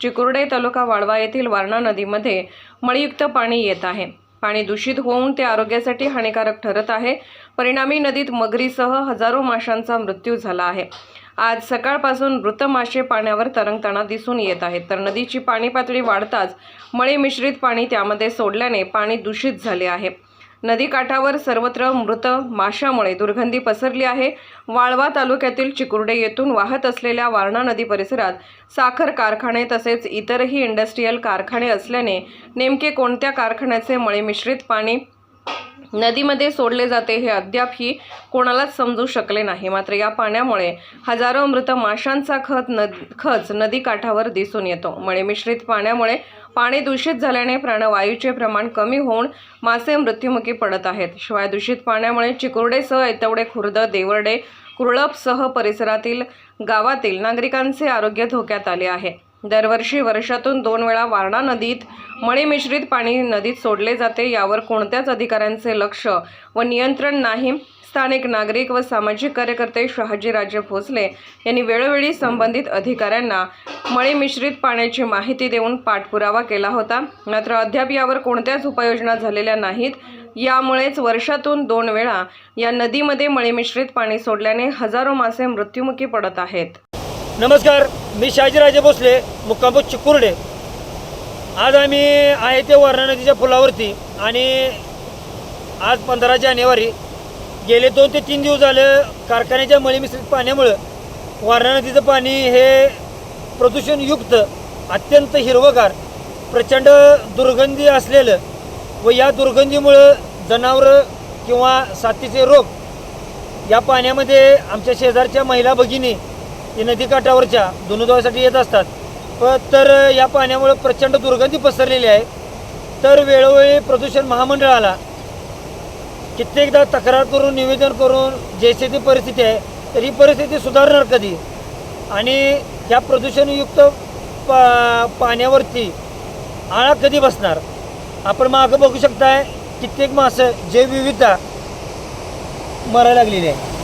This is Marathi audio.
चिकुर्डे तालुका वाळवा येथील वारणा नदीमध्ये मळीयुक्त पाणी येत आहे. पाणी दूषित होऊन ते आरोग्यासाठी हानिकारक ठरत आहे. परिणामी नदीत मगरीसह हजारो माशांचा मृत्यू झाला आहे. आज सकाळपासून मृत मासे पाण्यावर तरंगताना दिसून येत आहेत. तर नदीची पाणी पातळी वाढताच मळी मिश्रित पाणी त्यामध्ये सोडल्याने पाणी दूषित झाले आहे. नदीकाठावर सर्वत्र मृत माशामुळे दुर्गंधी पसरली आहे. वाळवा तालुक्यातील चिकुर्डे येथून वाहत असलेल्या वारणा नदी परिसरात साखर कारखाने तसेच इतरही इंडस्ट्रीयल कारखाने असल्याने नेमके कोणत्या कारखान्याचे मळे मिश्रित पाणी नदीमध्ये सोडले जाते हे अद्यापही कोणालाच समजू शकले नाही. मात्र या पाण्यामुळे हजारो मृत माशांचा खत नद खच नदीकाठावर दिसून येतो. मळे मिश्रित पाण्यामुळे पाणी दूषित झाल्याने प्राणवायूचे प्रमाण कमी होऊन मासे मृत्युमुखी पडत आहेत. शिवाय दूषित पाण्यामुळे चिकुर्डेसह ऐतवडे खुर्द देवर्डे कुरळपसह परिसरातील गावातील नागरिकांचे आरोग्य धोक्यात आले आहे. दरवर्षी वर्षातून दोन वेळा वारणा नदीत मळी मिश्रित पाणी नदीत सोडले जाते. यावर कोणत्याच अधिकाऱ्यांचे लक्ष व नियंत्रण नाही. स्थानिक नागरिक व सामाजिक कार्यकर्ते शहाजीराजे भोसले यांनी वेळोवेळी संबंधित अधिकाऱ्यांना मळी मिश्रित पाण्याची माहिती देऊन पाठपुरावा केला होता. मात्र अद्याप यावर कोणत्याच उपाययोजना झालेल्या नाहीत. यामुळेच वर्षातून दोन वेळा या नदीमध्ये मळी मिश्रित पाणी सोडल्याने हजारो मासे मृत्युमुखी पडत आहेत. नमस्कार. मी शहाजीराजे भोसले मुक्कामपूर चिकुर्डे. आज आम्ही आहे ते वारणा नदीच्या पुलावरती आणि आज पंधरा जानेवारी गेले दोन ते तीन दिवस झालं कारखान्याच्या मळीमिश्रित पाण्यामुळं वारणा नदीचं पाणी हे प्रदूषणयुक्त अत्यंत हिरवगार प्रचंड दुर्गंधी असलेलं व या दुर्गंधीमुळं जनावरं किंवा साथीचे रोग या पाण्यामध्ये आमच्या शेजारच्या महिला भगिनी या नदीकाठावरच्या धुणधुवासाठी येत असतात. तर या पाण्यामुळे प्रचंड दुर्गंधी पसरलेली आहे. तर वेळोवेळी प्रदूषण महामंडळाला कित्येकदा तक्रार करून निवेदन करून जैसे ती परिस्थिती आहे तर ही परिस्थिती सुधारणार कधी? आणि या प्रदूषणयुक्त पा पाण्यावरती आळा कधी बसणार? आपण मागं बघू शकताय कित्येक मासं जैवविविधता मरायला लागलेली आहे.